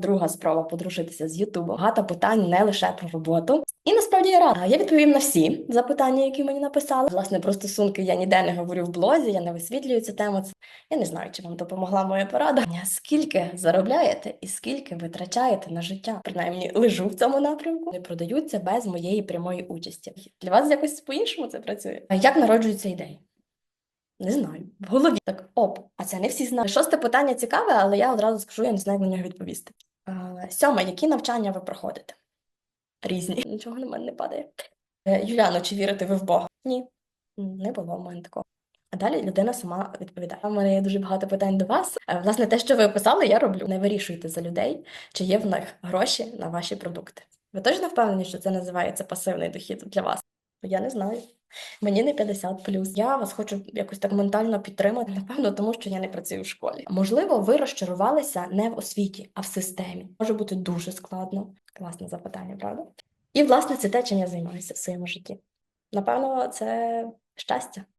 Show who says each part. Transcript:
Speaker 1: Друга спроба подружитися з Ютубом. Багато питань не лише про роботу. І насправді я рада. Я відповім на всі запитання, які мені написали. Власне, про стосунки я ніде не говорю в блозі, я не висвітлюю цю тему. Я не знаю, чи вам допомогла моя порада. Скільки заробляєте і скільки витрачаєте на життя? Принаймні, лежу в цьому напрямку, не продаються без моєї прямої участі. Для вас якось по-іншому це працює. А як народжуються ідеї? Не знаю. В голові так оп, а це не всі знають. Шосте питання цікаве, але я одразу скажу, я не знаю, як на нього відповісти. Е, Сьоме, які навчання ви проходите? Різні. Нічого на мене не падає. Е, Юліано, чи вірите ви в Бога? Ні, не було в мене такого. А далі людина сама відповідає. У мене є дуже багато питань до вас. Е, Власне, те, що ви описали, я роблю. Не вирішуйте за людей, чи є в них гроші на ваші продукти. Ви точно впевнені, що це називається пасивний дохід для вас? Я не знаю. Мені не 50 Я вас хочу якось так ментально підтримати, напевно, тому що я не працюю в школі. Можливо, ви розчарувалися не в освіті, а в системі. Може бути дуже складно. Класне запитання, правда? І, власне, це те, чим я займаюся в своєму житті. Напевно, це щастя.